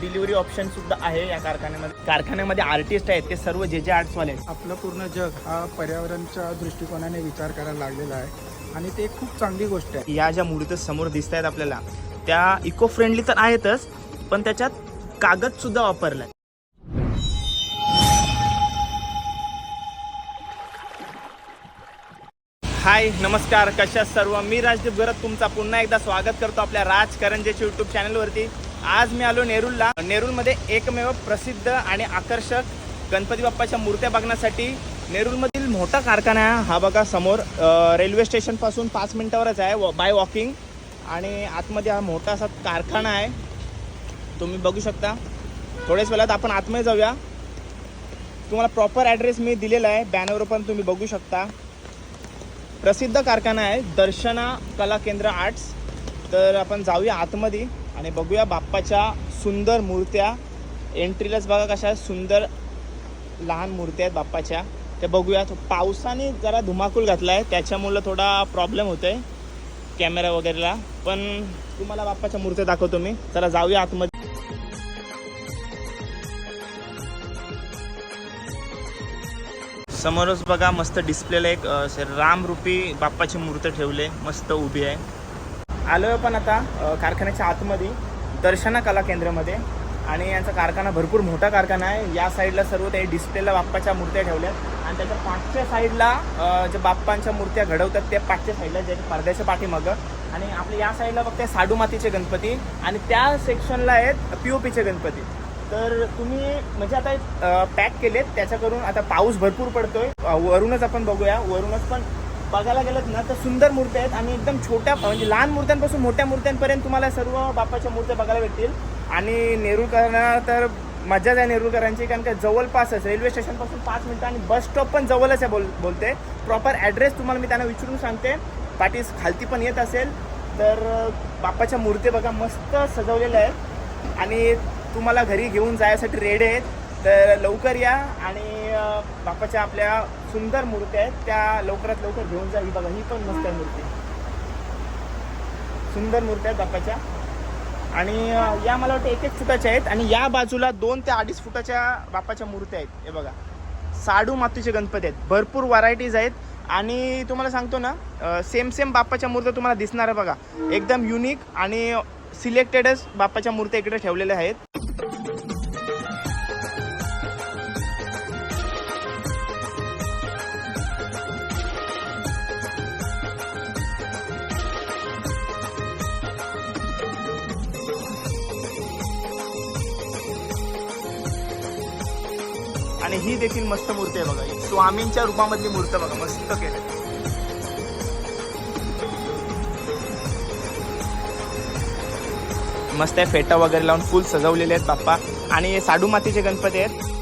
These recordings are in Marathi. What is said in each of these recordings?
डिलिव्हरी ऑप्शन सुद्धा आहे या कारखान्यामध्ये. कारखान्यामध्ये आर्टिस्ट आहेत ते सर्व जे जे आर्ट्सवाले आहेत. आपलं पूर्ण जग हा पर्यावरणच्या दृष्टिकोनाने विचार करायला लागलेला आहे आणि ते खूप चांगली गोष्ट आहे. या ज्या मूर्ती समोर दिसत आहेत आपल्याला त्या इको फ्रेंडली तर आहेतच पण त्याच्यात कागद सुद्धा वापरलाय. हाय नमस्कार कशा सर्व? मी राजदीप गरत तुमचा पुन्हा एकदा स्वागत करतो आपल्या राज करंजेच्या यूट्यूब चॅनलवरती आज मी आलो नेरूलला. नेरूलमध्ये एकमेव प्रसिद्ध आणि आकर्षक गणपती बाप्पाच्या मूर्त्या बघण्यासाठी नेरूलमधील मोठा कारखाना आहे. हा बघा समोर रेल्वे स्टेशनपासून पाच मिनिटावरच आहे बाय वॉकिंग. आणि आतमध्ये हा मोठा असा कारखाना आहे. तुम्ही बघू शकता. थोड्याच वेळात आपण आतमध्ये जाऊया. तुम्हाला प्रॉपर ॲड्रेस मी दिलेला आहे. बॅनरवर पण तुम्ही बघू शकता. प्रसिद्ध कारखाना आहे दर्शना कला केंद्र आर्ट्स तर आपण जाऊया आतमध्ये. आणि बघूया बाप्पाच्या सुंदर मूर्त्या. एंट्रीलाच बघा कशा सुंदर लहान मूर्त्या आहेत बाप्पाच्या. ते बघूया. पावसाने जरा धुमाकूल घातला आहे त्याच्यामुळं थोडा प्रॉब्लेम होतो आहे कॅमेरा वगैरेला. पण तुम्हाला बाप्पाच्या मूर्त्या दाखवतो मी. चला जाऊया आतमध्ये. समोरच बघा मस्त डिस्प्लेला एक असे रामरूपी बाप्पाची मूर्ती ठेवले. मस्त उभी आहे. आलो पण आता कारखान्याच्या आतमध्ये दर्शना कला केंद्रामध्ये. आणि यांचा कारखाना भरपूर मोठा कारखाना आहे. या साईडला सर्व ते डिस्प्लेला बाप्पाच्या मूर्त्या ठेवल्यात. आणि त्याच्या पाठच्या साईडला जे बाप्पांच्या मूर्त्या घडवतात त्या पाचच्या साईडला ज्याच्या पडद्याच्या पाठीमागं. आणि आपल्या या साईडला बघताय साडू मातीचे गणपती. आणि त्या सेक्शनला आहेत पी ओ पीचे गणपती. तर तुम्ही म्हणजे आता पॅक केलेत. त्याच्याकडून आता पाऊस भरपूर पडतोय. वरूनच आपण बघूया. वरूनच पण बघायला गेलं ना तर सुंदर मूर्त्या आहेत आणि एकदम छोट्या म्हणजे लहान मूर्त्यांपासून मोठ्या मूर्त्यांपर्यंत तुम्हाला सर्व बाप्पाच्या मूर्त्या बघायला भेटतील. आणि नेरूळकरांना तर मजाच आहे नेरूळकरांची कारण का जवळपासच रेल्वे स्टेशनपासून पाच मिनटं आणि बस स्टॉप पण जवळच आहे बोल बोलते. प्रॉपर ॲड्रेस तुम्हाला मी त्यांना विचारून सांगते. पाठी खालती पण येत असेल तर बाप्पाच्या मूर्ती बघा मस्त सजवलेल्या आहेत. आणि तुम्हाला घरी घेऊन जायसाठी रेडी आहेत. तर लवकर या आणि बापाच्या आपल्या सुंदर मूर्त्या आहेत. त्या लवकरात लवकर घेऊन जा. ही बघा ही पण मस्त आहे मूर्ती. सुंदर मूर्त्या आहेत बाप्पाच्या. आणि या मला वाटतं एक एक फुटाच्या आहेत. आणि या बाजूला दोन ते अडीच फुटाच्या बापाच्या मूर्त्या आहेत. हे बघा. साडू मातीचे गणपती आहेत. भरपूर व्हरायटीज आहेत. आणि तुम्हाला सांगतो ना सेम सेम बाप्पाच्या मूर्त्या तुम्हाला दिसणार आहे बघा. एकदम युनिक आणि सिलेक्टेडच बाप्पाच्या मूर्त्या इकडे ठेवलेल्या आहेत. आणि ही देखील मस्त मूर्ती आहे बघा. स्वामींच्या रूपामधली मूर्त बघा. मस्त केलं मस्त आहे. फेटा वगैरे लावून फुल सजवलेले आहेत बाप्पा. आणि हे साडू मातीचे गणपती आहेत.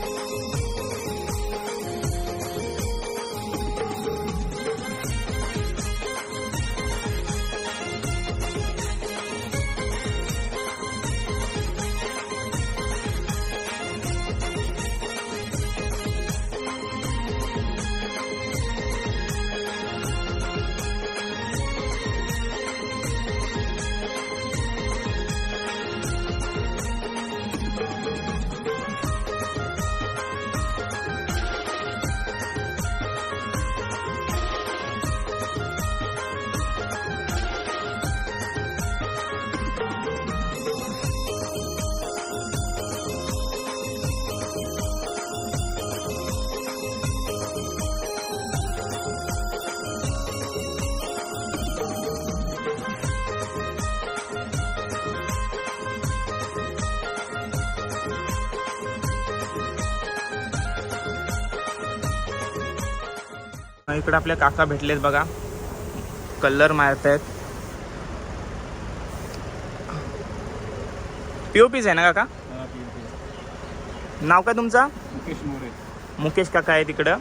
इकडे आपले काका भेटलेत बघा. कलर मारत आहेत पीओपीच आहे ना काका? नाव काय तुमचं? मुकेश मोरे. मुकेश काका आहे तिकडं.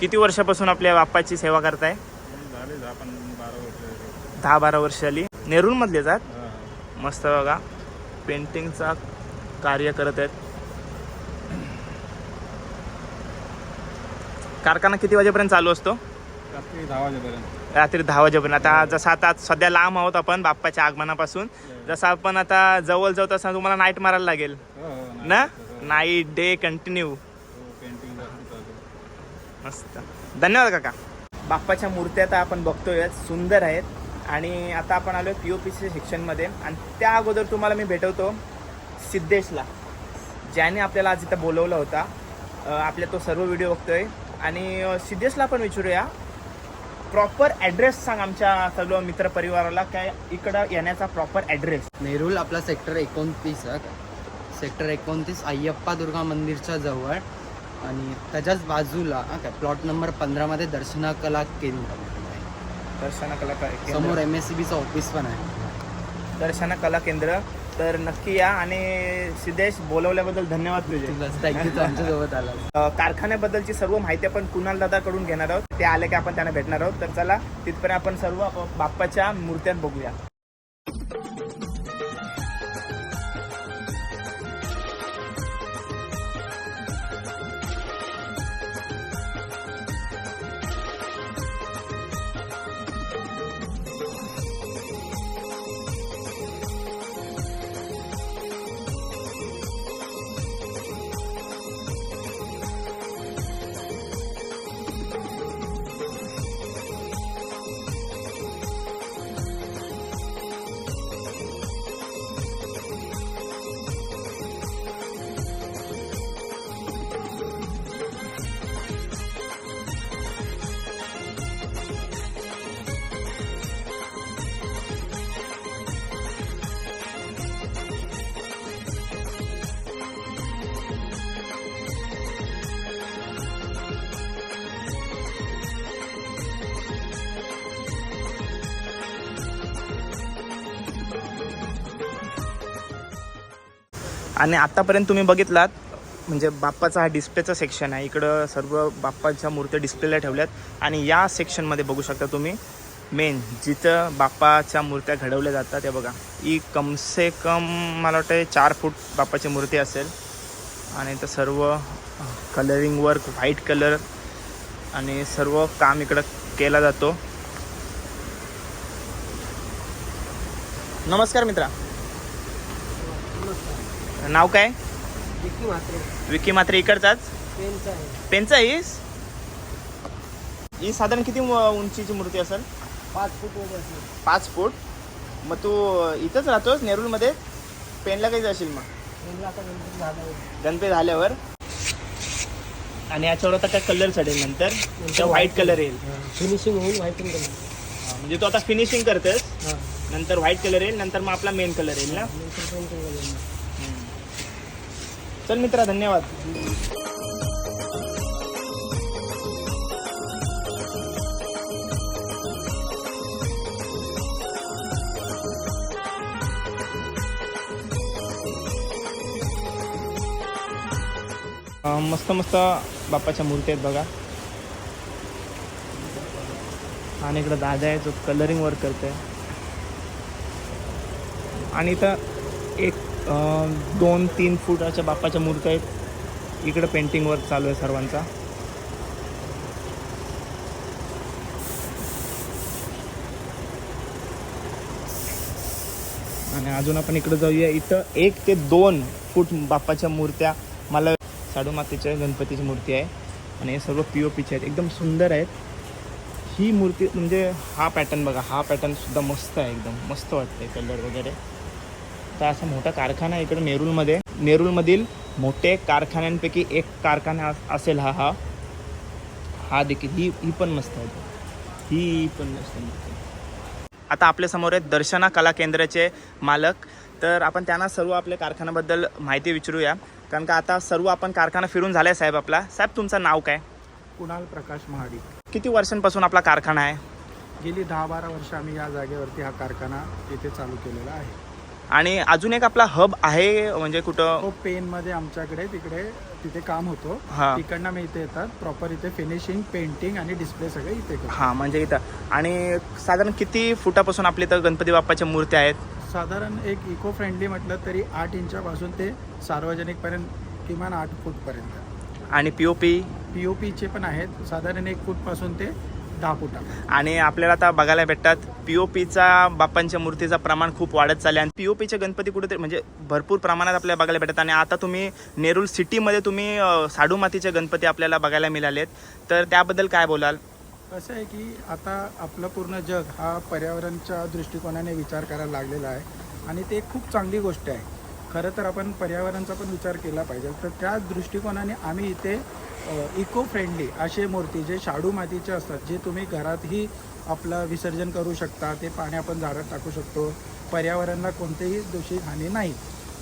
किती वर्षापासून आपल्या बाप्पाची सेवा करताय? झाले दहा पण बारा वर्ष दहा बारा वर्ष आली नेरूळमधले जात मस्त बघा. पेंटिंगचा कार्य करत आहेत. कारखाना किती वाजेपर्यंत चालू असतो? रात्री दहा वाजेपर्यंत. रात्री दहा वाजेपर्यंत. आता जसं आता सध्या लांब आहोत आपण बाप्पाच्या आगमनापासून. जसं आपण आता जवळ जाऊ तसं तुम्हाला नाईट मारायला लागेल. हो हो. ना? नाईट डे कंटिन्यू हो. मस्त. धन्यवाद काका. बाप्पाच्या मूर्त्या आता आपण बघतोय सुंदर आहेत. आणि आता आपण आलो पी ओ पीच्या सेक्शनमध्ये आणि त्या अगोदर तुम्हाला मी भेटवतो सिद्धेशला ज्याने आपल्याला आज इथं बोलवलं होता. आपल्या तो सर्व व्हिडिओ बघतोय. आणि सिद्धेशला पण विचारूया. प्रॉपर ॲड्रेस सांग आमच्या सर्व मित्रपरिवाराला काय इकडं येण्याचा प्रॉपर ॲड्रेस नेरूल आपला सेक्टर एकोणतीस सेक्टर एकोणतीस अय्यप्पा दुर्गा मंदिरच्या जवळ. आणि त्याच्याच बाजूला काय प्लॉट नंबर पंधरामध्ये दर्शना कला केंद्र. दर्शना कला केंद्र. समोर एम एस सी बीचं ऑफिस पण आहे. दर्शना कला केंद्र. तर नक्की या आणि सिद्धेश बोलवल्याबद्दल धन्यवाद तुझे. आमच्यासोबत आला. कारखान्याबद्दलची सर्व माहिती आपण कुणाल दादाकडून घेणार आहोत? ते आले की आपण त्यांना भेटणार आहोत. तर चला तिथपर्यंत आपण सर्व बाप्पाच्या मूर्त्यात बघूया. आणि आत्तापर्यंत तुम्ही बघितलात म्हणजे बाप्पाचा हा डिस्प्लेचा सेक्शन आहे. इकडं सर्व बाप्पाच्या मूर्त्या डिस्प्लेला ठेवल्यात. आणि या सेक्शनमध्ये बघू शकता तुम्ही मेन जिथं बाप्पाच्या मूर्त्या घडवल्या जातात ते बघा. ही कमसे कम मला वाटतं चार फूट बाप्पाची मूर्ती असेल. आणि तर सर्व कलरिंग वर्क व्हाईट कलर आणि सर्व काम इकडं केला जातो. नमस्कार मित्रा. नाव काय? विकी मात्र इकडचाच पेनचा हीस ही साधारण किती उ- उंचीची मूर्ती असेल? पाच फूट वगैरे पाच फूट? मग तू इथंच राहतोस नेरूळमध्ये? पेनला काही जाशील मग? गणपती झाल्यावर? आणि याच्यावर आता काय कलर चढेल नंतर? नंतर व्हाईट कलर येईल. फिनिशिंग होऊन व्हाईट हा, म्हणजे तू आता फिनिशिंग करतेस. नंतर व्हाईट कलर येईल नंतर मग आपला मेन कलर येईल ना. चल मित्रा धन्यवाद. मस्त मस्त बाप्पाच्या मूर्ती आहेत बघा. आणि इकडं दादा आहे जो कलरिंग वर्क करतोय. आणि इथं दोन तीन फुटाच्या बाप्पाच्या मूर्त्या आहेत. इकडं पेंटिंग वर्क चालू आहे सर्वांचा. आणि अजून आपण इकडं जाऊया. इथं एक ते दोन फूट बाप्पाच्या मूर्त्या मला साडूमातेच्या गणपतीची मूर्ती आहे. आणि हे सर्व पी ओ पीचे आहेत. एकदम सुंदर आहेत. ही मूर्ती म्हणजे हा पॅटर्न बघा. हा पॅटर्नसुद्धा मस्त आहे एकदम. मस्त वाटतं आहे कलर वगैरे. तर असा मोठा कारखाना आहे इकडे नेरूळमध्ये नेरूळमधील मोठे कारखान्यांपैकी एक कारखाना अस- असेल हा हा. हा देखील ही ही पण मस्त आहे. ही पण मस्त आहे. आता आपल्यासमोर आहेत दर्शना कला केंद्राचे मालक. तर आपण त्यांना सर्व आपल्या कारखान्याबद्दल माहिती विचारूया. कारण का आता सर्व आपण कारखाना फिरून झालाय साहेब आपला. साहेब तुमचं नाव काय? कुणाल प्रकाश महाडिक. किती वर्षांपासून आपला कारखाना आहे? गेली दहा बारा वर्ष आम्ही या जागेवरती हा कारखाना इथे चालू केलेला आहे. आणि अजून एक आपला हब आहे म्हणजे कुठं? तो पेनमध्ये आमच्याकडे तिकडे तिथे काम होतो. हा. तिकडनं मी इथे येतात प्रॉपर इथे फिनिशिंग पेंटिंग आणि डिस्प्ले सगळे इथे करतो हा म्हणजे इथं. आणि साधारण किती फुटापासून आपल्या इथं गणपती बाप्पाच्या मूर्त्या आहेत? साधारण एक इको फ्रेंडली म्हटलं तरी आठ इंचापासून ते सार्वजनिकपर्यंत किमान आठ फूटपर्यंत. आणि P O P P O पीचे पण आहेत. साधारण एक फूटपासून ते दहा फुटा. आणि आपल्याला आता बघायला भेटतात पीओपीचा बाप्पांच्या मूर्तीचं प्रमाण खूप वाढत चालले आणि पीओपीचे गणपती कुठेतरी म्हणजे भरपूर प्रमाणात आपल्याला बघायला भेटतात. आणि आता तुम्ही नेरूळ सिटीमध्ये तुम्ही साडू मातीचे गणपती आपल्याला बघायला मिळालेत. तर त्याबद्दल काय बोलाल? कसं आहे की आता आपलं पूर्ण जग हा पर्यावरणच्या दृष्टिकोनाने विचार करायला लागलेला आहे. आणि ते खूप चांगली गोष्ट आहे. खरं तर आपण पर्यावरणाचा पण विचार केला पाहिजे. तर त्या दृष्टिकोनाने आम्ही इथे इको फ्रेंडली असे मूर्ती जे शाडू मातीचे असतात जे तुम्ही घरातही आपलं विसर्जन करू शकता ते पाणी आपण झाडात टाकू शकतो. पर्यावरणाला कोणतेही दोषी हानी नाही.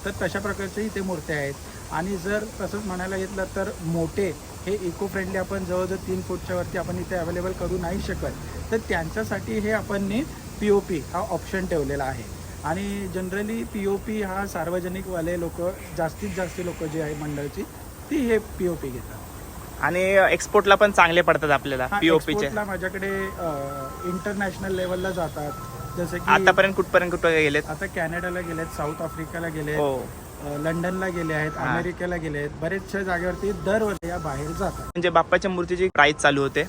तर तशा प्रकारचेही इथे मूर्त्या आहेत. आणि जर तसंच म्हणायला घेतलं तर मोठे हे इको फ्रेंडली आपण जवळजवळ तीन फूटच्या वरती आपण इथे अवेलेबल करू नाही शकत. तर त्यांच्यासाठी हे आपण पी ओ पी हा ऑप्शन ठेवलेला आहे. आणि जनरली पी ओ पी हा सार्वजनिकवाले लोक जास्तीत जास्त लोक जे आहे मंडळची ती हे पी ओ पी घेतात. आणि एक्सपोर्टला पण चांगले पडतात आपल्याला हा, पीओपीचे एक्सपोर्टला माझ्याकडे इंटरनॅशनल लेवलला जातात. जसं की आतापर्यंत कुठपर्यंत कुठं गेलेत? आता कॅनडाला गेलेत साऊथ आफ्रिकाला गेलेत हो. लंडनला गेले आहेत हा. अमेरिकेला गेले आहेत. बरेचशा जागेवरती दरवर्षी या बाहेर जातात. म्हणजे बाप्पाच्या मूर्तीची प्राइस चालू होते.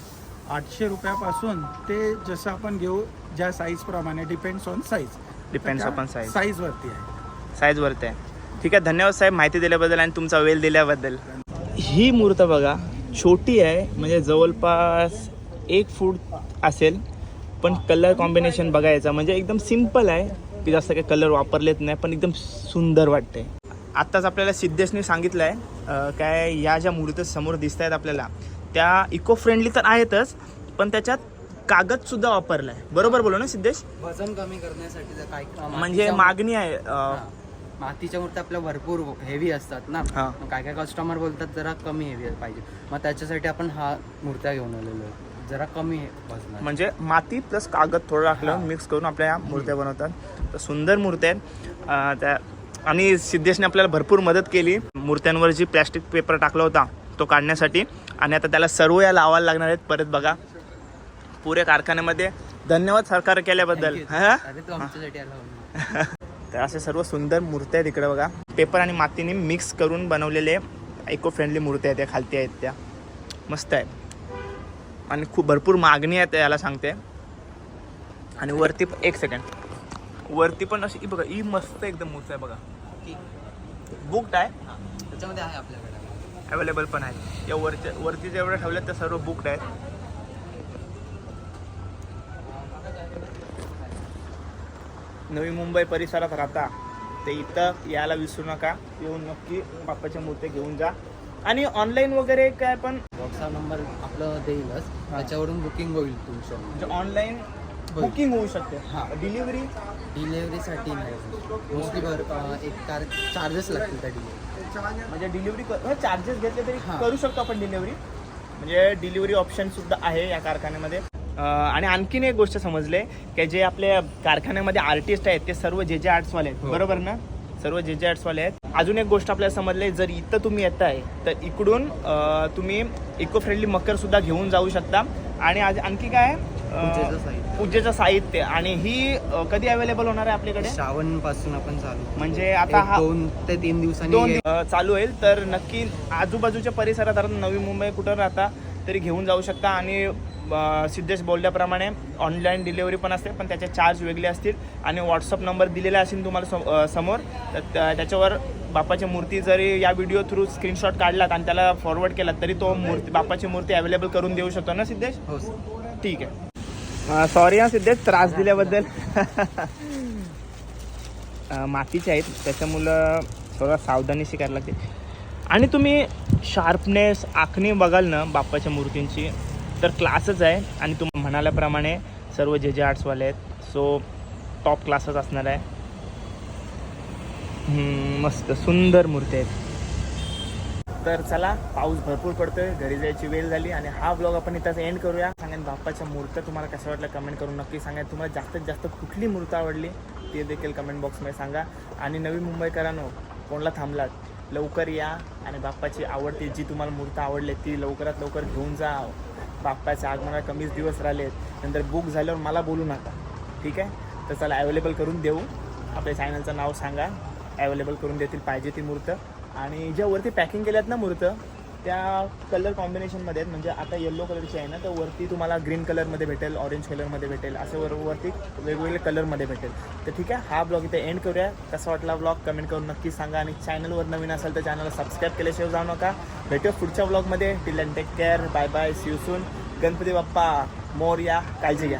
आठशे रुपयापासून ते जसं आपण घेऊ ज्या साईज प्रमाणे depends on size Depends upon size. Size वरती आहे. साईज वरती आहे. ठीक आहे धन्यवाद साहेब माहिती दिल्याबद्दल आणि तुमचा वेळ दिल्याबद्दल. ही मूर्त बघा छोटी आहे म्हणजे जवळपास एक फूट असेल पण कलर कॉम्बिनेशन बघायचं म्हणजे एकदम सिंपल आहे की जास्त काही कलर वापरलेत नाही पण एकदम सुंदर वाटते आत्ताच आपल्याला सिद्धेशने सांगितलं आहे काय या ज्या मूर्ती समोर दिसत आहेत आपल्याला त्या इको फ्रेंडली तर आहेतच पण त्याच्यात कागद सुद्धा वापरलाय. बरोबर बोलो ना सिद्धेश? वजन कमी करण्यासाठी म्हणजे मागणी आहे. मातीच्या मूर्त्या आपल्या भरपूर हेवी असतात ना. हा. मग काय काय कस्टमर बोलतात जरा कमी हेवी पाहिजे. मग त्याच्यासाठी आपण हा मूर्त्या घेऊन आलेलो आहे. जरा कमी वजनात म्हणजे माती प्लस कागद थोडं टाकलं मिक्स करून आपल्या ह्या मूर्त्या बनवतात. तर सुंदर मूर्त्या आहेत. अं, त्या आणि सिद्धेशने आपल्याला भरपूर मदत केली. मूर्त्यांवर जी प्लॅस्टिक पेपर टाकला होता तो काढण्यासाठी. आणि आता त्याला सर्व या लावायला लागणार आहेत. परत बघा. पुऱ्या कारखान्यामध्ये. धन्यवाद सरकार केल्याबद्दल. हा? अरे तू आमच्यासाठी आला होता. तर असे सर्व सुंदर मूर्त्या आहेत इकडे बघा. पेपर आणि मातीने मिक्स करून बनवलेले इको फ्रेंडली मूर्त्या आहेत त्या खालती आहेत त्या. मस्त आहेत. आणि खूप भरपूर मागणी आहे याला सांगते. आणि वरती एक सेकंड वरती पण अशी बघा ही मस्त एकदम मूर्ती आहे बघा. बुकड आहे? त्याच्यामध्ये आहे आपल्याकडे. अवेलेबल पण आहे या वरच्या वरती जेवढ्या ठेवल्यात त्या सर्व बुकड आहेत. नवी मुंबई परिसरात राहता. ते इथं यायला विसरू नका. येऊन नक्की बाप्पाच्या मूर्त्या घेऊन जा. आणि ऑनलाईन वगैरे काय पण व्हॉट्सअप नंबर आपलं देईलच. त्याच्यावरून बुकिंग होईल तुमचं. म्हणजे ऑनलाईन बुकिंग होऊ शकते. हां. डिलिव्हरी डिलेवरीसाठी नाही. मोस्टली भर एक कार चार्जेस लागतील त्या डिलेवरी म्हणजे डिलिव्हरी चार्जेस घेतले तरी. करू शकतो आपण डिलिव्हरी म्हणजे डिलिव्हरी ऑप्शन सुद्धा आहे या कारखान्यामध्ये. आणि आणखीन एक गोष्ट समजले की जे आपल्या कारखान्यामध्ये आर्टिस्ट आहेत ते सर्व जे जे आर्ट्सवाले आहेत. हो. बरोबर ना? सर्व जे जे आर्ट्सवाले आहेत. अजून एक गोष्ट आपल्याला समजले जर इथं तुम्ही येत आहे तर इकडून तुम्ही इको फ्रेंडली मकर सुद्धा घेऊन जाऊ शकता. आणि आज आणखी काय? पूजेचं साहित्य. आणि ही कधी अवेलेबल होणार आहे आपल्याकडे? श्रावणपासून आपण चालू म्हणजे आता हा दोन ते तीन दिवसांनी चालू होईल. तर नक्की आजूबाजूच्या परिसरात नवी मुंबई कुठं राहता तरी घेऊन जाऊ शकता. आणि सिद्धेश बोलल्याप्रमाणे ऑनलाईन डिलेवरी पण असते पण त्याचे चार्ज वेगळे असतील. आणि व्हॉट्सअप नंबर दिलेला असेल तुम्हाला समोर तर त्या- त्याच्यावर बाप्पाची मूर्ती जरी या व्हिडिओ थ्रू स्क्रीनशॉट काढलात आणि त्याला फॉरवर्ड केलात तरी तो मूर्ती बाप्पाची मूर्ती अवेलेबल करून देऊ शकतो ना सिद्धेश? हो ठीक आहे. सॉरी हा सिद्धेश त्रास दिल्याबद्दल. मातीचे आहेत. त्याच्यामुळं थोडं सावधानी करायला लागते. आणि तुम्ही शार्पनेस आखणी बघाल ना बाप्पाच्या मूर्तींची तर क्लासच आहे आणि तुम म्हणाल्याप्रमाणे सर्व जे जे आर्ट्सवाले आहेत सो टॉप क्लासच असणार आहे. मस्त सुंदर मूर्ती आहेत. तर चला पाऊस भरपूर पडतोय घरी जायची वेळ झाली आणि हा ब्लॉग आपण इथंच एंड करूया. सांगेन बाप्पाच्या मूर्त्या तुम्हाला कसं वाटलं कमेंट करून नक्की सांगा तुम्हाला जास्तीत जास्त कुठली मूर्त आवडली ते देखील कमेंट बॉक्समध्ये सांगा. आणि नवी मुंबईकरांनो कोणला थांबलात? लवकर या आणि बाप्पाची आवडती जी तुम्हाला मूर्त आवडली ती लवकरात लवकर घेऊन जा. बाप्पाच्या आगमनाला कमीच दिवस राहिलेत. नंतर बुक झाल्यावर मला बोलू नका. ठीक आहे? तर चला अवेलेबल करून देऊ. आपल्या चॅनलचं नाव सांगा. अवेलेबल करून देतील पाहिजे ती मूर्त. आणि ज्या वरती पॅकिंग केल्यात ना मूर्त त्या कलर कॉम्बिनेशनमध्ये आहेत. म्हणजे आता येल्लो कलरची आहे ना तर वरती तुम्हाला ग्रीन कलरमध्ये भेटेल ऑरेंज कलरमध्ये भेटेल असं वर वरती वेगवेगळे कलरमध्ये भेटेल. तर ठीक आहे हा ब्लॉग इथे एंड करूया. कसा वाटला ब्लॉग कमेंट करून नक्की सांगा. आणि चॅनलवर नवीन असेल तर चॅनलला सबस्क्राईब केल्याशिवाय जाऊ नका. भेटूया पुढच्या ब्लॉगमध्ये till and take care bye bye see you soon Ganpati Bappa Morya या काळजी घ्या.